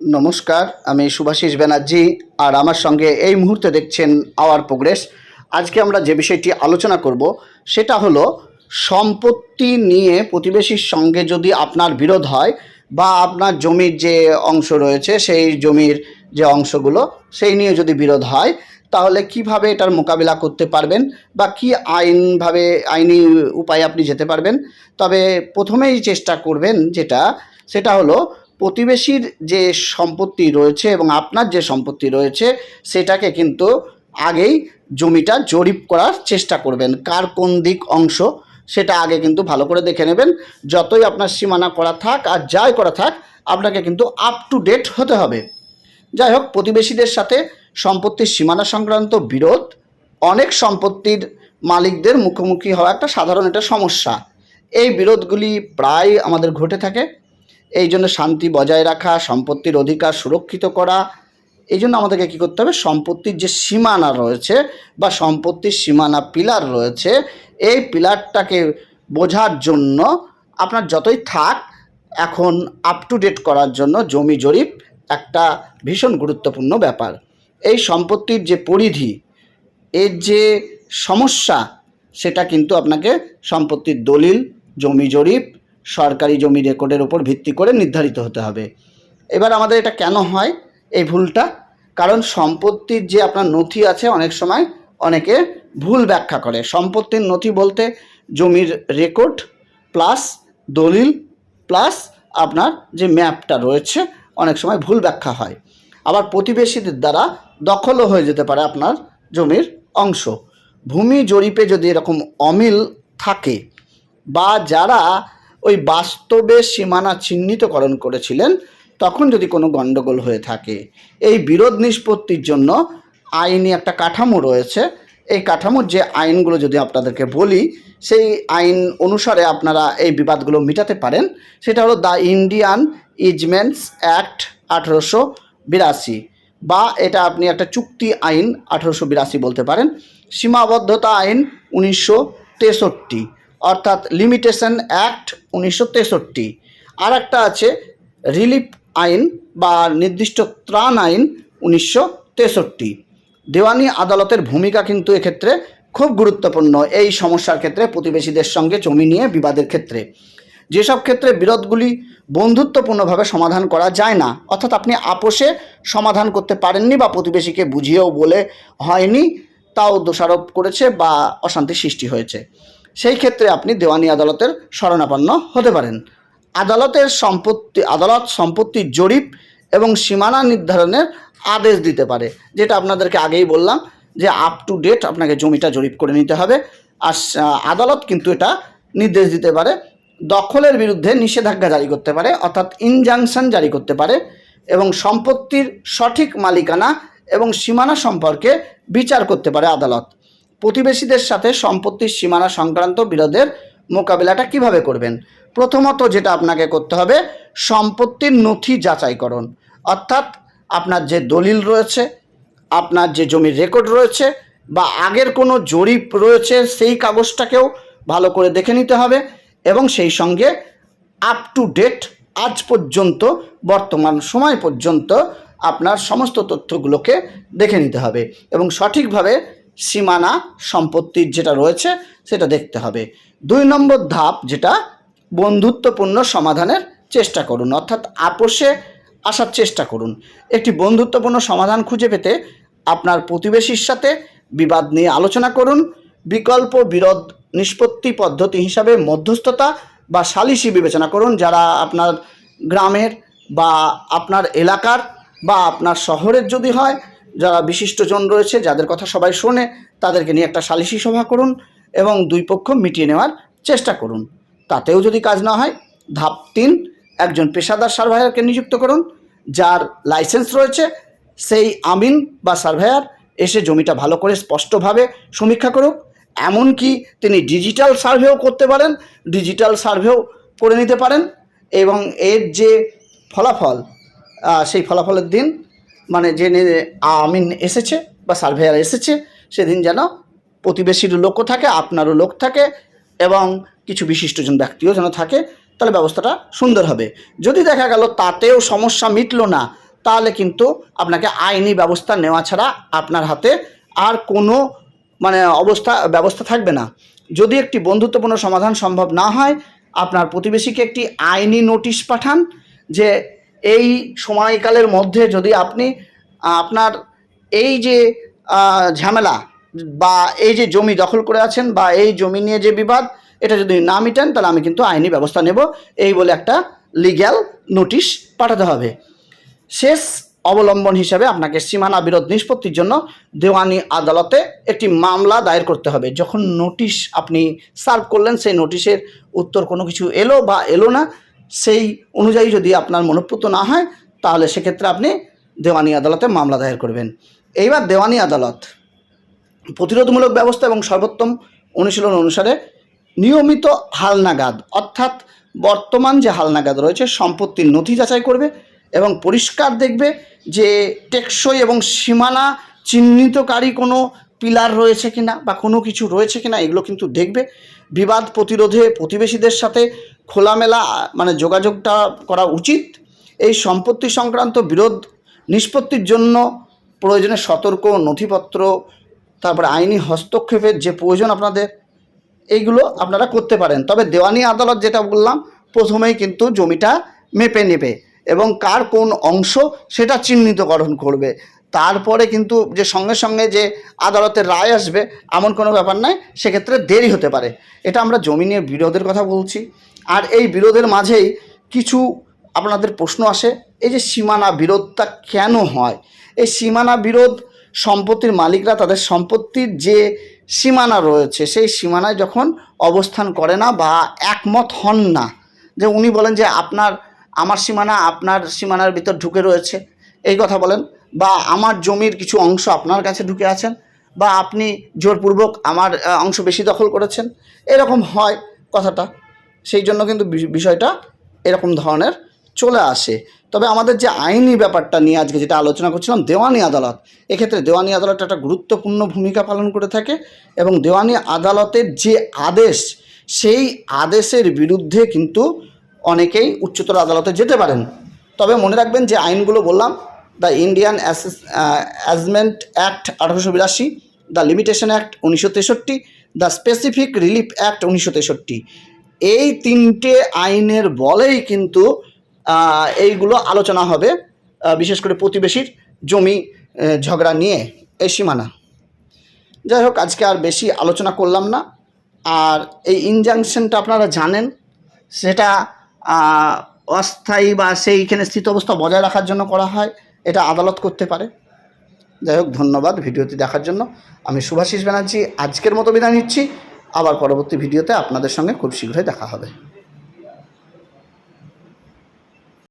নমস্কার, আমি সুভাষিস ব্যানার্জি আর আমার সঙ্গে এই মুহূর্তে দেখছেন আওয়ার প্রোগ্রেস। আজকে আমরা যে বিষয়টি আলোচনা করব, সেটা হলো সম্পত্তি নিয়ে প্রতিবেশীর সঙ্গে যদি আপনার বিরোধ হয় বা আপনার জমির যে অংশ রয়েছে, সেই জমির যে অংশগুলো, সেই নিয়ে যদি বিরোধ হয়, তাহলে কীভাবে এটার মোকাবিলা করতে পারবেন বা কি আইনভাবে, আইনি উপায়ে আপনি যেতে পারবেন? তবে প্রথমেই চেষ্টা করবেন যেটা, সেটা হলো প্রতিবেশীর যে সম্পত্তি রয়েছে এবং আপনার যে সম্পত্তি রয়েছে, সেটাকে কিন্তু আগেই জমিটা জরিপ করার চেষ্টা করবেন। কার কোন দিক অংশ, সেটা আগে কিন্তু ভালো করে দেখে নেবেন। যতই আপনার সীমানা করা থাক আর যাই করা থাক, আপনাকে কিন্তু আপ টু ডেট হতে হবে। যাই হোক, প্রতিবেশীদের সাথে সম্পত্তির সীমানা সংক্রান্ত বিরোধ, অনেক সম্পত্তির মালিকদের মুখোমুখি হওয়া একটা সাধারণ একটা সমস্যা। এই বিরোধগুলি প্রায় আমাদের ঘটে থাকে। এই জন্য শান্তি বজায় রাখা, সম্পত্তির অধিকার সুরক্ষিত করা, এই জন্য আমাদেরকে কী করতে হবে? সম্পত্তির যে সীমানা রয়েছে বা সম্পত্তির সীমানা পিলার রয়েছে, এই পিলারটাকে বোঝার জন্য আপনার যতই থাক, এখন আপ টু ডেট করার জন্য জমি জরিপ একটা ভীষণ গুরুত্বপূর্ণ ব্যাপার। এই সম্পত্তির যে পরিধি, এর যে সমস্যা, সেটা কিন্তু আপনাকে সম্পত্তির দলিল, জমি জরিপ সরকারি জমি রেকর্ডের উপর ভিত্তি করে নির্ধারিত হতে হবে। এবার আমাদের এটা কেন হয়? এই ভুলটা। কারণ সম্পত্তির যে আপনার নথি আছে, অনেক সময় অনেকে ভুল ব্যাখ্যা করে। সম্পত্তির নথি বলতে জমির রেকর্ড, প্লাস দলিল, প্লাস আপনার যে ম্যাপটা রয়েছে, অনেক সময় ভুল ব্যাখ্যা হয়। আবার প্রতিবেশীদের দ্বারা দখলও হয়ে যেতে পারে আপনার জমির অংশ। ভূমি জরিপে যদি এরকম অমিল থাকে, বা যারা ওই বাস্তবে সীমানা চিহ্নিতকরণ করেছিলেন, তখন যদি কোনো গণ্ডগোল হয়ে থাকে। এই বিরোধ নিষ্পত্তির জন্য আইনি একটা কাঠামো রয়েছে। এই কাঠামোর যে আইনগুলো যদি আপনাদেরকে বলি, সেই আইন অনুসারে আপনারা এই বিবাদগুলো মেটাতে পারেন। সেটা হলো দ্য ইন্ডিয়ান ইজমেন্টস অ্যাক্ট আঠেরোশো বিরাশি বা এটা আপনি একটা চুক্তি আইন আঠেরোশো বিরাশি বলতে পারেন। সীমাবদ্ধতা আইন উনিশশো তেষট্টি। অর্থাৎ লিমিটেশন অ্যাক্ট উনিশশো তেষট্টি। আর একটা আছে রিলিফ আইন বা নির্দিষ্ট ত্রাণ আইন উনিশশো তেষট্টি। দেওয়ানি আদালতের ভূমিকা কিন্তু এক্ষেত্রে খুব গুরুত্বপূর্ণ এই সমস্যার ক্ষেত্রে প্রতিবেশীদের সঙ্গে জমি নিয়ে বিবাদের ক্ষেত্রে। যেসব ক্ষেত্রে বিরোধগুলি বন্ধুত্বপূর্ণভাবে সমাধান করা যায় না, অর্থাৎ আপনি আপোষে সমাধান করতে পারেননি বা প্রতিবেশীকে বুঝিয়েও বলে হয়নি, তাও দোষারোপ করেছে বা অশান্তি সৃষ্টি হয়েছে। সেই ক্ষেত্রে আপনি দেওয়ানি আদালতের শরণাপন্ন হতে পারেন। আদালতের সম্পত্তি, আদালত সম্পত্তির জরিপ এবং সীমানা নির্ধারণের আদেশ দিতে পারে, যেটা আপনাদেরকে আগেই বললাম যে আপ টু ডেট আপনাকে জমিটা জরিপ করে নিতে হবে। আর আদালত কিন্তু এটা নির্দেশ দিতে পারে, দখলের বিরুদ্ধে নিষেধাজ্ঞা জারি করতে পারে, অর্থাৎ ইনজাংশন জারি করতে পারে এবং সম্পত্তির সঠিক মালিকানা এবং সীমানা সম্পর্কে বিচার করতে পারে আদালত। প্রতিবেশীদের সাথে সম্পত্তির সীমানা সংক্রান্ত বিরোধের মোকাবিলাটা কীভাবে করবেন? প্রথমত যেটা আপনাকে করতে হবে, সম্পত্তির নথি যাচাইকরণ। অর্থাৎ আপনার যে দলিল রয়েছে, আপনার যে জমির রেকর্ড রয়েছে, বা আগের কোনো জরিপ রয়েছে, সেই কাগজটাকেও ভালো করে দেখে নিতে হবে এবং সেই সঙ্গে আপ টু ডেট আজ পর্যন্ত, বর্তমান সময় পর্যন্ত আপনার সমস্ত তথ্যগুলোকে দেখে নিতে হবে এবং সঠিকভাবে সীমানা সম্পত্তির যেটা রয়েছে সেটা দেখতে হবে। দুই নম্বর ধাপ যেটা, বন্ধুত্বপূর্ণ সমাধানের চেষ্টা করুন, অর্থাৎ আপোষে আসার চেষ্টা করুন। একটি বন্ধুত্বপূর্ণ সমাধান খুঁজে পেতে আপনার প্রতিবেশীর সাথে বিবাদ নিয়ে আলোচনা করুন। বিকল্প বিরোধ নিষ্পত্তি পদ্ধতি হিসাবে মধ্যস্থতা বা সালিসি বিবেচনা করুন, যারা আপনার গ্রামের বা আপনার এলাকার বা আপনার শহরের যদি হয় যারা বিশিষ্টজন রয়েছে, যাদের কথা সবাই শোনে, তাদেরকে নিয়ে একটা সালিসি সভা করুন এবং দুই পক্ষ মিটিয়ে নেওয়ার চেষ্টা করুন। তাতেও যদি কাজ না হয়, ধাপ তিন, একজন পেশাদার সার্ভেয়ারকে নিযুক্ত করুন, যার লাইসেন্স রয়েছে, সেই আমিন বা সার্ভেয়ার এসে জমিটা ভালো করে স্পষ্টভাবে সমীক্ষা করুক, এমনকি তিনি ডিজিটাল সার্ভেও করতে পারেন, ডিজিটাল সার্ভেও করে নিতে পারেন, এবং এর যে ফলাফল সেই ফলাফলের দিন মানে যে নে- আমিন এসেছে বা সার্ভেয়ার এসেছে, সেদিন যেন প্রতিবেশীর লোকও থাকে, আপনারও লোক থাকে এবং কিছু বিশিষ্টজন ব্যক্তিও যেন থাকে, তাহলে ব্যবস্থাটা সুন্দর হবে। যদি দেখা গেল তাতেও সমস্যা মিটলো না, তাহলে কিন্তু আপনাকে আইনি ব্যবস্থা নেওয়া ছাড়া আপনার হাতে আর কোনো মানে অবস্থা, ব্যবস্থা থাকবে না। যদি একটি বন্ধুত্বপূর্ণ সমাধান সম্ভব না হয়, আপনার প্রতিবেশীকে একটি আইনি নোটিশ পাঠান যে এই সময়কালের মধ্যে যদি আপনি আপনার এই যে ঝামেলা বা এই যে জমি দখল করে আছেন বা এই জমি নিয়ে যে বিবাদ, এটা যদি না মিটান, তাহলে আমি কিন্তু আইনি ব্যবস্থা নেব। এই বলে একটা লিগ্যাল নোটিশ পাঠাতে হবে। শেষ অবলম্বন হিসাবে আপনাকে সীমানা বিরোধ নিষ্পত্তির জন্য দেওয়ানি আদালতে একটি মামলা দায়ের করতে হবে। যখন নোটিশ আপনি সার্ভ করলেন, সেই নোটিশের উত্তর কোনো কিছু এলো বা এলো না সেই অনুযায়ী যদি আপনার মনোপুত না হয়, তাহলে সেক্ষেত্রে আপনি দেওয়ানি আদালতে মামলা দায়ের করবেন। এইবার দেওয়ানি আদালত প্রতিরোধমূলক ব্যবস্থা এবং সর্বোত্তম অনুশীলন অনুসারে নিয়মিত হালনাগাদ, অর্থাৎ বর্তমান যে হালনাগাদ রয়েছে, সম্পত্তির নথি যাচাই করবে এবং পরিষ্কার দেখবে যে টেকসই এবং সীমানা চিহ্নিতকারী কোনো পিলার রয়েছে কিনা বা কোনো কিছু রয়েছে কিনা এগুলো কিন্তু দেখবে। বিবাদ প্রতিরোধে প্রতিবেশীদের সাথে খোলামেলা মানে যোগাযোগটা করা উচিত। এই সম্পত্তি সংক্রান্ত বিরোধ নিষ্পত্তির জন্য প্রয়োজনে সতর্ক, নথিপত্র, তারপরে আইনি হস্তক্ষেপের যে প্রয়োজন আপনাদের, এইগুলো আপনারা করতে পারেন। তবে দেওয়ানি আদালত যেটা বললাম, প্রথমেই কিন্তু জমিটা মেপে নেবে এবং কার কোন অংশ সেটা চিহ্নিতকরণ করবে। তারপরে কিন্তু যে সঙ্গে সঙ্গে যে আদালতের রায় আসবে, এমন কোনো ব্যাপার নয় সেক্ষেত্রে দেরি হতে পারে। এটা আমরা জমি নিয়ে বিরোধের কথা বলছি। আর এই বিরোধের মাঝেই কিছু আপনাদের প্রশ্ন আসে, এই যে সীমানা বিরোধটা কেন হয়? এই সীমানা বিরোধ সম্পত্তির মালিকরা তাদের সম্পত্তির যে সীমানা রয়েছে, সেই সীমানায় যখন অবস্থান করে না বা একমত হন না, যে উনি বলেন যে আপনার, আমার সীমানা আপনার সীমানার ভিতর ঢুকে রয়েছে, এই কথা বলেন। বা আমার জমির কিছু অংশ আপনার কাছে ঢুকে আছেন বা আপনি জোরপূর্বক আমার অংশ বেশি দখল করেছেন, এরকম হয় কথাটা। সেই জন্য কিন্তু বিষয়টা এরকম ধরনের চলে আসে। তবে আমাদের যে আইনি ব্যাপারটা নিয়ে আজকে যেটা আলোচনা করছিলাম, দেওয়ানি আদালত, এক্ষেত্রে দেওয়ানি আদালত একটা গুরুত্বপূর্ণ ভূমিকা পালন করে থাকে এবং দেওয়ানি আদালতের যে আদেশ, সেই আদেশের বিরুদ্ধে কিন্তু অনেকেই উচ্চতর আদালতে যেতে পারেন। তবে মনে রাখবেন যে আইনগুলো বললাম দ্য ইন্ডিয়ান অ্যাসমেন্ট অ্যাক্ট আঠারোশো বিরাশি, দ্য লিমিটেশন অ্যাক্ট উনিশশো তেষট্টি, দ্য স্পেসিফিক রিলিফ অ্যাক্ট উনিশশো তেষট্টি। এই তিনটে আইনের বলেই কিন্তু এইগুলো আলোচনা হবে বিশেষ করে প্রতিবেশীর জমি ঝগড়া নিয়ে, এই সীমানা। যাই হোক, আজকে আর বেশি আলোচনা করলাম না। আর এই ইনজাংশনটা আপনারা জানেন, সেটা অস্থায়ী বা সেইখানে স্থিত অবস্থা বজায় রাখার জন্য করা হয়। এটা আদালত করতে পারে। যাই হোক, ধন্যবাদ ভিডিওটি দেখার জন্য। আমি সুভাষিস ব্যানার্জি, আজকের মতো বিদায় নিচ্ছি। আবার পরবর্তী ভিডিওতে আপনাদের সঙ্গে খুব শীঘ্রই দেখা হবে।